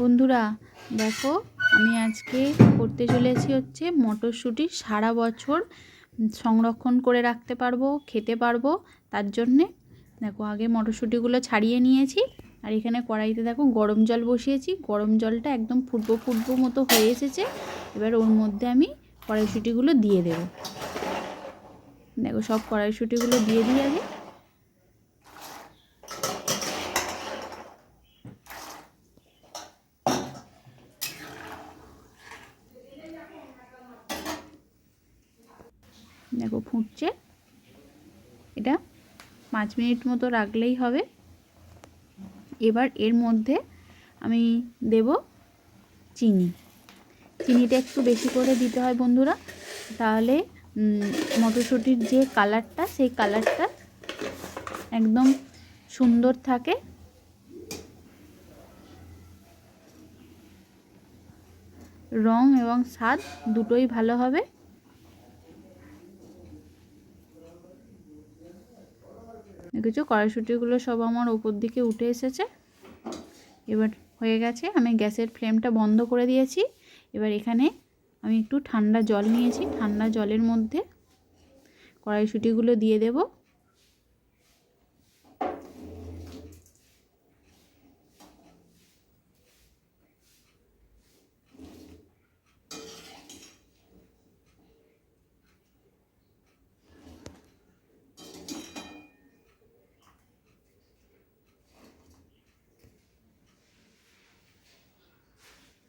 বন্ধুরা, দেখো, আমি আজকে করতে চলেছি হচ্ছে মটরশুঁটি সারা বছর সংরক্ষণ করে রাখতে পারব, খেতে পারব। তার জন্যে দেখো, আগে মটরশুঁটিগুলো ছাড়িয়ে নিয়েছি। আর এখানে কড়াইতে দেখো, গরম জল বসিয়েছি। গরম জলটা একদম ফুটবো ফুটবো মতো হয়ে এসেছে। এবার ওর মধ্যে আমি কড়াইশুঁটিগুলো দিয়ে দেবো। দেখো, সব কড়াইশুঁটিগুলো দিয়ে দিই আগে। দেখো ফুটছে। এটা পাঁচ মিনিট মতো রাখলেই হবে। এবার এর মধ্যে আমি দেব চিনি। চিনিটা একটু বেশি করে দিতে হয় বন্ধুরা। তাহলে মটরশুঁটির যে কালারটা, সেই কালারটা একদম সুন্দর থাকে। রং এবং স্বাদ দুটোই ভালো হবে। দেখেছ? কড়াইশুটিগুলো সব আমার ওপর দিকে উঠে এসেছে। এবার হয়ে গেছে, আমি গ্যাসের ফ্লেমটা বন্ধ করে দিয়েছি। এবার এখানে আমি একটু ঠান্ডা জল নিয়েছি। ঠান্ডা জলের মধ্যে কড়াইশুটিগুলো দিয়ে দেবো।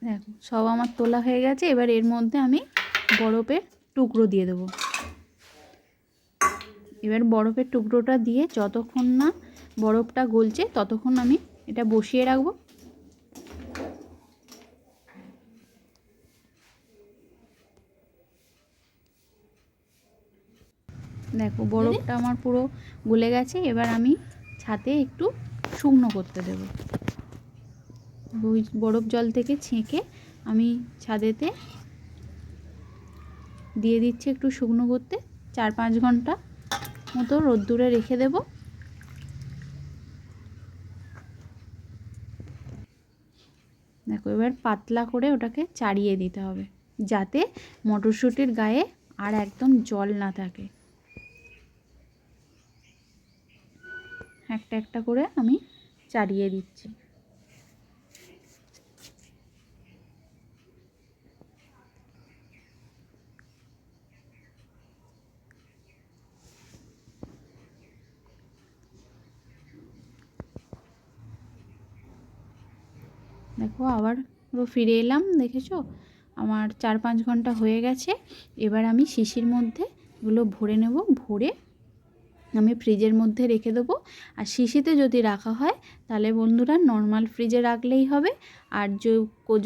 দেখো, সব আমার তোলা হয়ে গেছে। এবার এর মধ্যে আমি বরফের টুকরো দিয়ে দেবো। এবার বরফের টুকরোটা দিয়ে যতক্ষণ না বরফটা গলছে, ততক্ষণ আমি এটা বসিয়ে রাখব। দেখো, বরফটা আমার পুরো গলে গেছে। এবার আমি ছাতে একটু শুকনো করতে দেবো। বরফ জল থেকে ছেঁকে আমি ছাদেতে দিয়ে দিচ্ছি একটু শুকনো করতে। চার পাঁচ ঘণ্টা মতো রোদ্দুরে রেখে দেব। দেখো, এবার পাতলা করে ওটাকে চাড়িয়ে দিতে হবে, যাতে মটরশুঁটির গায়ে আর একদম জল না থাকে। একটা একটা করে আমি চাড়িয়ে দিচ্ছি। দেখো আবার পুরো ফিরে এলাম, দেখেছ? আমার চার পাঁচ ঘণ্টা হয়ে গেছে। এবার আমি শিশির মধ্যে এগুলো ভরে নেব, ভরে আমি ফ্রিজের মধ্যে রেখে দেবো। আর শিশিতে যদি রাখা হয়, তাহলে বন্ধুরা নর্মাল ফ্রিজে রাখলেই হবে। আর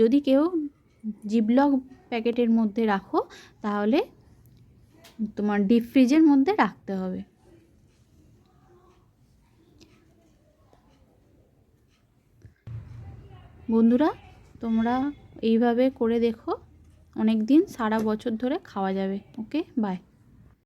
যদি কেউ জিবলক প্যাকেটের মধ্যে রাখো, তাহলে তোমার ডিপ ফ্রিজের মধ্যে রাখতে হবে। বন্ধুরা তোমরা এইভাবে করে দেখো। অনেক দিন সারা বছর ধরে খাওয়া যাবে। Okay bye